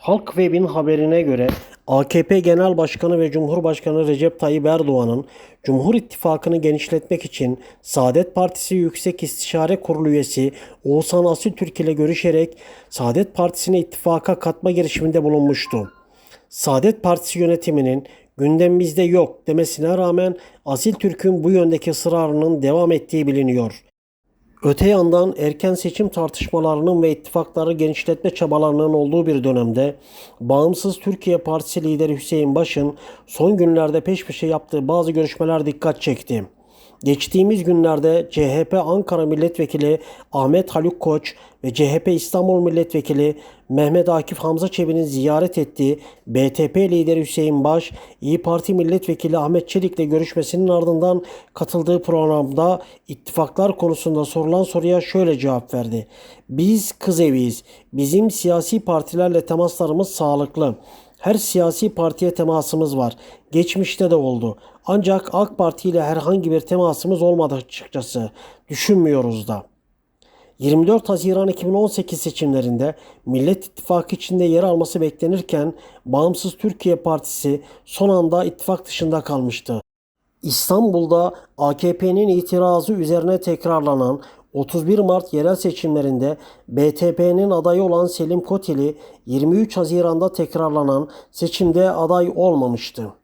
Halk Web'in haberine göre AKP Genel Başkanı ve Cumhurbaşkanı Recep Tayyip Erdoğan'ın Cumhur İttifakı'nı genişletmek için Saadet Partisi Yüksek İstişare Kurulu üyesi Oğuzhan Asiltürk ile görüşerek Saadet Partisi'ni ittifaka katma girişiminde bulunmuştu. Saadet Partisi yönetiminin gündemimizde yok demesine rağmen Asiltürk'ün bu yöndeki ısrarının devam ettiği biliniyor. Öte yandan erken seçim tartışmalarının ve ittifakları genişletme çabalarının olduğu bir dönemde Bağımsız Türkiye Partisi lideri Hüseyin Baş'ın son günlerde peş peşe yaptığı bazı görüşmeler dikkat çekti. Geçtiğimiz günlerde CHP Ankara Milletvekili Ahmet Haluk Koç ve CHP İstanbul Milletvekili Mehmet Akif Hamza Çebi'nin ziyaret ettiği BTP lideri Hüseyin Baş, İyi Parti Milletvekili Ahmet Çelik'le görüşmesinin ardından katıldığı programda ittifaklar konusunda sorulan soruya şöyle cevap verdi. Biz kız eviyiz. Bizim siyasi partilerle temaslarımız sağlıklı. Her siyasi partiye temasımız var. Geçmişte de oldu. Ancak AK Parti ile herhangi bir temasımız olmadı açıkçası. Düşünmüyoruz da. 24 Haziran 2018 seçimlerinde Millet İttifakı içinde yer alması beklenirken Bağımsız Türkiye Partisi son anda ittifak dışında kalmıştı. İstanbul'da AKP'nin itirazı üzerine tekrarlanan 31 Mart yerel seçimlerinde BTP'nin adayı olan Selim Kotili 23 Haziran'da tekrarlanan seçimde aday olmamıştı.